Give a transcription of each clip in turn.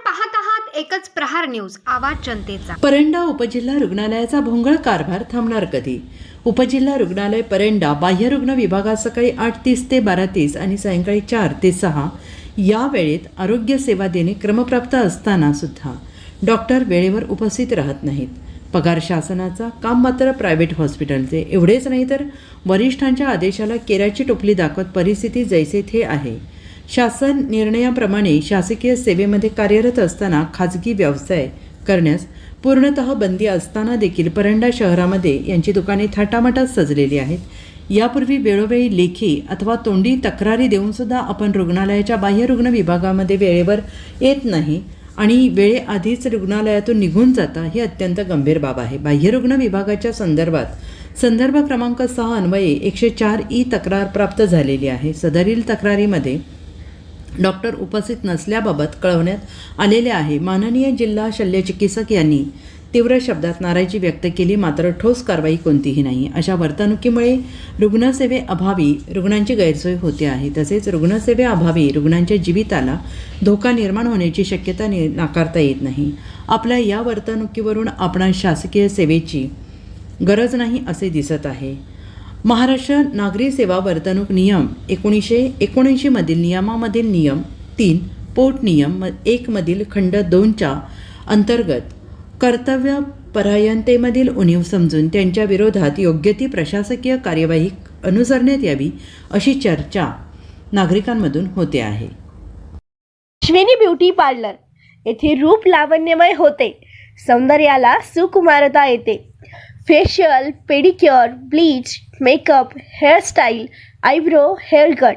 पाहत आहात एकच प्रहार न्यूज आवाज जनतेचा. परंडा उपजिल्हा रुग्णालयाचा भोंगळ कारभार थांबणार कधी? उपजिल्हा रुग्णालय परंडा बाह्यरुग्ण विभागात सकाळी आठ तीस ते बारा तीस आणि सायंकाळी चार ते सहा या वेळेत आरोग्य सेवा देणे क्रमप्राप्त असताना सुद्धा डॉक्टर वेळेवर उपस्थित राहत नाहीत. पगार शासनाचा काम मात्र प्रायव्हेट हॉस्पिटलचे. एवढेच नाही तर वरिष्ठांच्या आदेशाला केराची टोपली दाखवत परिस्थिती जैसे थे आहे. शासन निर्णयाप्रमाणे शासकीय सेवेमध्ये कार्यरत असताना खाजगी व्यवसाय करण्यास पूर्णतः बंदी असताना देखील परंडा शहरामध्ये यांची दुकाने थाटामाटात सजलेली आहेत. यापूर्वी वेळोवेळी लेखी अथवा तोंडी तक्रारी देऊनसुद्धा आपण रुग्णालयाच्या बाह्यरुग्ण विभागामध्ये वेळेवर येत नाही आणि वेळेआधीच रुग्णालयातून निघून जाता ही अत्यंत गंभीर बाब आहे. बाह्यरुग्ण विभागाच्या संदर्भात संदर्भ क्रमांक सहा अन्वये एकशे चार ई तक्रार प्राप्त झालेली आहे. सदरील तक्रारीमध्ये डॉक्टर उपस्थित नसल्याबाबत कळवण्यात आलेले आहे. माननीय जिल्हा शल्यचिकित्सक यांनी तीव्र शब्दात नाराजी व्यक्त केली. मात्र ठोस कारवाई कोणतीही नाही. अशा वर्तणुकीमुळे रुग्णसेवेअभावी रुग्णांची गैरसोय होते आहे. तसेच रुग्णसेवेअभावी रुग्णांच्या जीविताला धोका निर्माण होण्याची शक्यता नि नाकारता येत नाही. आपल्या या वर्तणुकीवरून आपणा शासकीय सेवेची गरज नाही असे दिसत आहे. महाराष्ट्र नागरी सेवा वर्तणूक नियम एकोणीसशे एकोणऐंशीमधील नियमामधील नियम तीन पोट नियम म एकमधील खंड दोनच्या अंतर्गत कर्तव्य परायणतेमधील उणीव समजून त्यांच्या विरोधात योग्य ती प्रशासकीय कार्यवाही अनुसरण्यात यावी अशी चर्चा नागरिकांमधून होते आहे. अश्विनी ब्युटी पार्लर येथे रूप लावण्यमय होते. सौंदर्याला सुकुमारता येते. Facial pedicure bleach makeup hairstyle eyebrow hair cut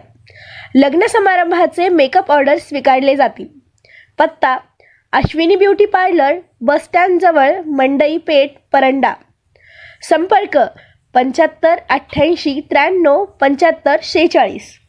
लग्न समारंभाचे मेकअप ऑर्डर स्वीकारले जातील. पत्ता अश्विनी ब्युटी पार्लर बसस्टँडजवळ मंडई पेठ परंडा. संपर्क पंच्याहत्तर अठ्ठ्याऐंशी त्र्याण्णव पंच्याहत्तर शेहेचाळीस.